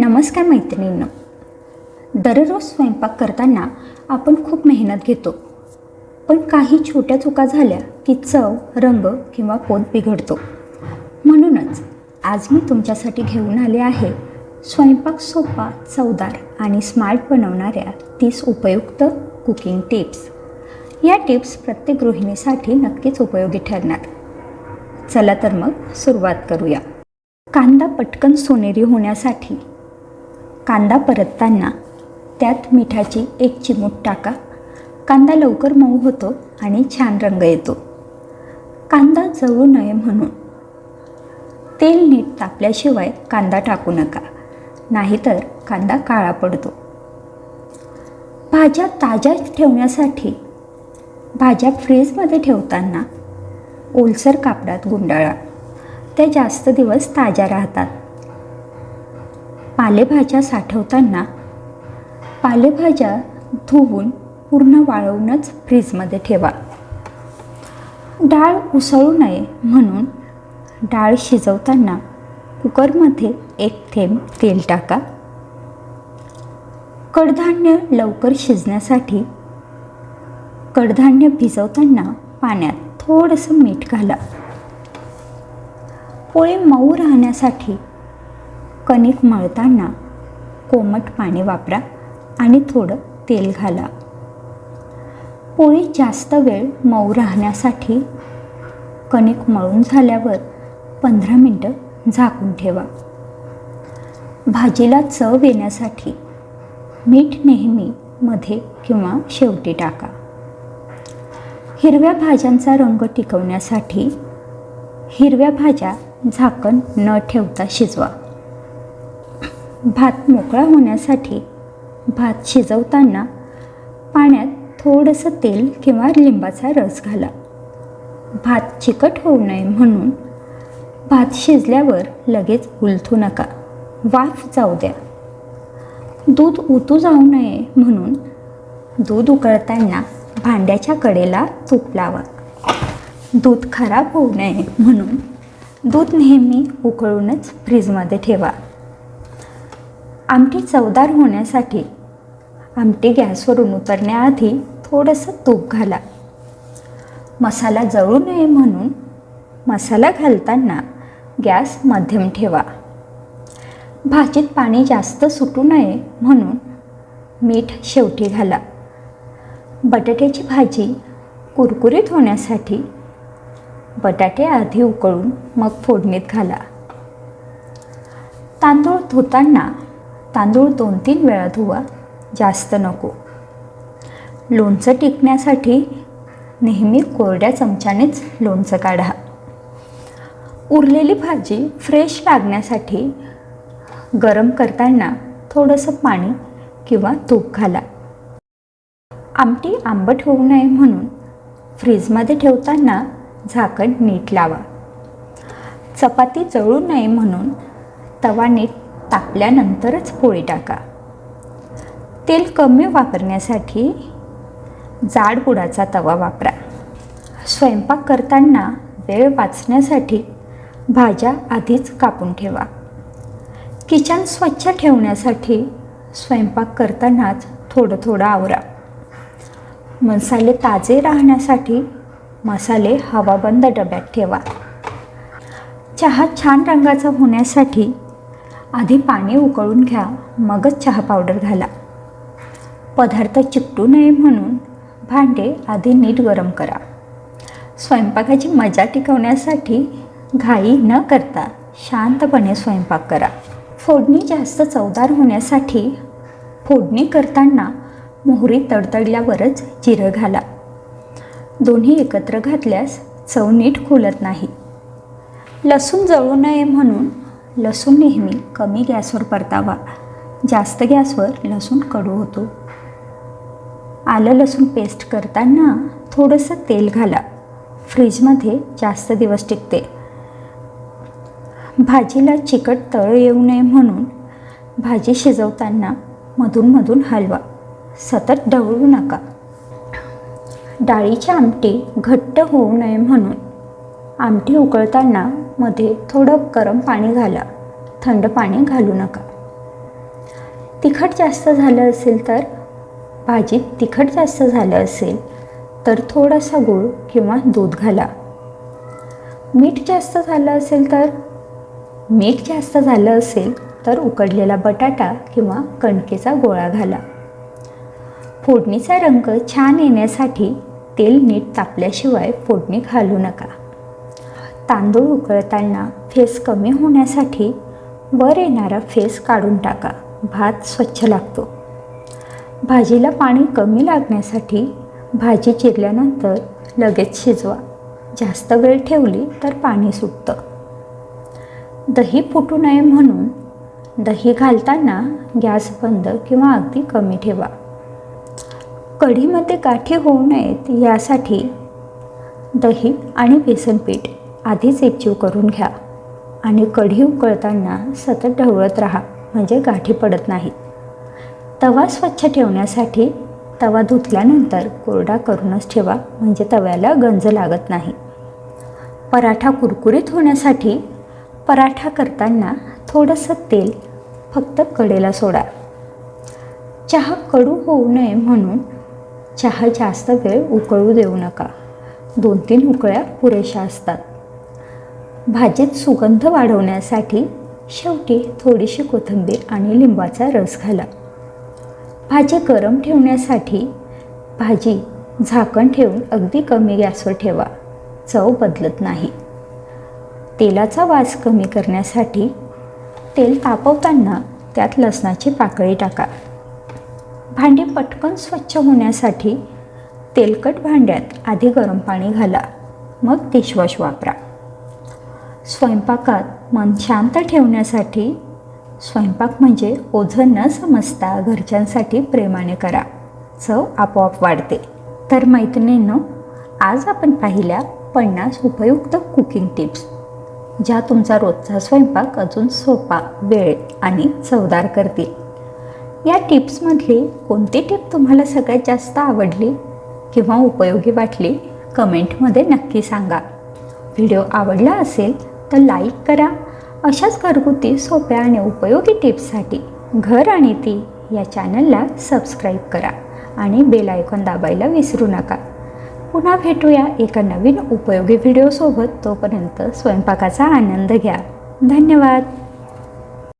नमस्कार मैत्रिणींनो. दररोज स्वयंपाक करताना आपण खूप मेहनत घेतो. पण काही छोट्या चुका झाल्या की चव रंग किंवा पोत बिघडतो. म्हणूनच आज मी तुमच्यासाठी घेऊन आले आहे स्वयंपाक सोपा चवदार आणि स्मार्ट बनवणाऱ्या तीस उपयुक्त कुकिंग टिप्स या टिप्स प्रत्येक गृहिणीसाठी नक्कीच उपयोगी ठरणार. चला तर मग सुरुवात करूया. कांदा पटकन सोनेरी होण्यासाठी कांदा परतताना त्यात मिठाची एक चिमूट टाका. कांदा लवकर मऊ होतो आणि छान रंग येतो. कांदा जळू नये म्हणून. तेल नीट तापल्याशिवाय कांदा टाकू नका. नाहीतर कांदा काळा पडतो. भाज्या ताज्या ठेवण्यासाठी भाज्या फ्रीजमध्ये ठेवताना ओलसर कापडात गुंडाळा. त्या जास्त दिवस ताज्या राहतात. पालेभाज्या साठवताना पालेभाज्या धुवून पूर्ण वाळवूनच फ्रीजमध्ये ठेवा. डाळ उसळू नये म्हणून डाळ शिजवताना कुकरमध्ये एक थेंब तेल टाका. कडधान्य लवकर शिजण्यासाठी कडधान्य भिजवताना पाण्यात थोडंसं मीठ घाला. पोळी मऊ राहण्यासाठी कणिक मळताना कोमट पाणी वापरा आणि थोडं तेल घाला. पोळी जास्त वेळ मऊ राहण्यासाठी कणिक मळून झाल्यावर पंधरा मिनटं झाकून ठेवा. भाजीला चव येण्यासाठी मीठ नेहमी मध्ये किंवा शेवटी टाका. हिरव्या भाज्यांचा रंग टिकवण्यासाठी हिरव्या भाज्या झाकण न ठेवता शिजवा. भात मोकळा होण्यासाठी भात शिजवताना पाण्यात थोडंसं तेल किंवा लिंबाचा रस घाला. भात चिकट होऊ नये म्हणून भात शिजल्यावर लगेच उलथू नका. वाफ जाऊ द्या. दूध उतू जाऊ नये म्हणून दूध उकळताना भांड्याच्या कडेला तूप लावा. दूध खराब होऊ नये म्हणून दूध नेहमी उकळूनच फ्रीजमध्ये ठेवा. आमटी चवदार होण्यासाठी. आमटी गॅसवरून उतरण्याआधी थोडंसं तूप घाला. मसाला जळू नये म्हणून मसाला घालताना गॅस मध्यम ठेवा. भाजीत पाणी जास्त सुटू नये म्हणून मीठ शेवटी घाला. बटाट्याची भाजी कुरकुरीत होण्यासाठी बटाटे आधी उकळून मग फोडणीत घाला. तांदूळ धुताना तांदूळ दोन तीन वेळा धुवा जास्त नको. लोणचं टिकण्यासाठी नेहमी कोरड्या चमच्यानेच लोणचं काढा. उरलेली भाजी फ्रेश लागण्यासाठी गरम करताना थोडंसं पाणी किंवा तूप घाला. आमटी आंबट होऊ नये म्हणून फ्रीजमध्ये ठेवताना झाकण नीट लावा. चपाती जळू नये म्हणून तवा नीट तापल्यानंतरच पोळी टाका. तेल कमी वापरण्यासाठी जाड पुडाचा तवा वापरा. स्वयंपाक करताना वेळ वाचण्यासाठी भाज्या आधीच कापून ठेवा. किचन स्वच्छ ठेवण्यासाठी स्वयंपाक करतानाच थोडं थोडं आवरा. मसाले ताजे राहण्यासाठी मसाले हवाबंद डब्यात ठेवा. चहा छान रंगाचा होण्यासाठी आधी पाणी उकळून घ्या मगच चहा पावडर घाला. पदार्थ चिकटू नये म्हणून भांडे आधी नीट गरम करा. स्वयंपाकाची मजा टिकवण्यासाठी घाई न करता शांतपणे स्वयंपाक करा. फोडणी जास्त चवदार होण्यासाठी फोडणी करताना मोहरी तडतडल्यावरच जिरं घाला. दोन्ही एकत्र घातल्यास चव नीट खुलत नाही. लसूण जळू नये म्हणून लसूण नेहमी कमी गॅसवर परतावा. जास्त गॅसवर लसूण कडू होतो. आलं लसूण पेस्ट करताना थोडंसं तेल घाला. फ्रीजमध्ये जास्त दिवस टिकते. भाजीला चिकट तळ येऊ नये म्हणून भाजी शिजवताना मधूनमधून हलवा. सतत ढवळू नका. डाळीची आमटी घट्ट होऊ नये म्हणून आमटी उकळताना मध्ये थोडं गरम पाणी घाला. थंड पाणी घालू नका. तिखट जास्त झालं असेल तर भाजीत तिखट जास्त झालं असेल तर थोडासा गूळ किंवा दूध घाला. मीठ जास्त झालं असेल तर मीठ जास्त झालं असेल तर उकडलेला बटाटा किंवा कणकेचा गोळा घाला. फोडणीचा रंग छान येण्यासाठी तेल नीट तापल्याशिवाय फोडणी घालू नका. तांदूळ उकळताना फेस कमी होण्यासाठी वर येणारा फेस काढून टाका. भात स्वच्छ लागतो. भाजीला पाणी कमी लागण्यासाठी भाजी चिरल्यानंतर लगेच शिजवा. जास्त वेळ ठेवली तर पाणी सुटतं. दही फुटू नये म्हणून दही घालताना गॅस बंद किंवा अगदी कमी ठेवा. कढीमध्ये गाठी होऊ नयेत यासाठी दही आणि बेसन पीठ आधीच एकजीव करून घ्या आणि कढी उकळताना सतत ढवळत राहा म्हणजे गाठी पडत नाहीत. तवा स्वच्छ ठेवण्यासाठी तवा धुतल्यानंतर कोरडा करूनच ठेवा म्हणजे तव्याला गंज लागत नाही. पराठा कुरकुरीत होण्यासाठी पराठा करताना थोडंसं तेल फक्त कडेला सोडा. चहा कडू होऊ नये म्हणून चहा जास्त वेळ उकळू देऊ नका. दोन तीन उकळ्या पुरेशा असतात. भाजीत सुगंध वाढवण्यासाठी शेवटी थोडीशी कोथिंबीर आणि लिंबाचा रस घाला. भाजी गरम ठेवण्यासाठी भाजी झाकण ठेवून अगदी कमी गॅसवर ठेवा. चव बदलत नाही. तेलाचा वास कमी करण्यासाठी तेल तापवताना त्यात लसणाची पाकळी टाका. भांडी पटकन स्वच्छ होण्यासाठी तेलकट भांड्यात आधी गरम पाणी घाला. मग डिशवॉश वापरा. स्वयंपाकात मन शांत ठेवण्यासाठी स्वयंपाक म्हणजे ओझं न समजता घरच्यांसाठी प्रेमाने करा. चव आपोआप वाढते. तर मैत्रिणींनो आज आपण पाहिल्या पन्नास उपयुक्त कुकिंग टिप्स ज्या तुमचा रोजचा स्वयंपाक अजून सोपा वेळ आणि चवदार करतील. या टिप्समधली कोणती टिप तुम्हाला सगळ्यात जास्त आवडली किंवा उपयोगी वाटली कमेंटमध्ये नक्की सांगा. व्हिडिओ आवडला असेल तर लाईक करा. अशाच घरगुती सोप्या आणि उपयोगी टिप्ससाठी घर आणि ती या चॅनलला सबस्क्राईब करा आणि बेल आयकॉन दाबायला विसरू नका. पुन्हा भेटूया एका नवीन उपयोगी व्हिडिओसोबत. तोपर्यंत स्वयंपाकाचा आनंद घ्या. धन्यवाद.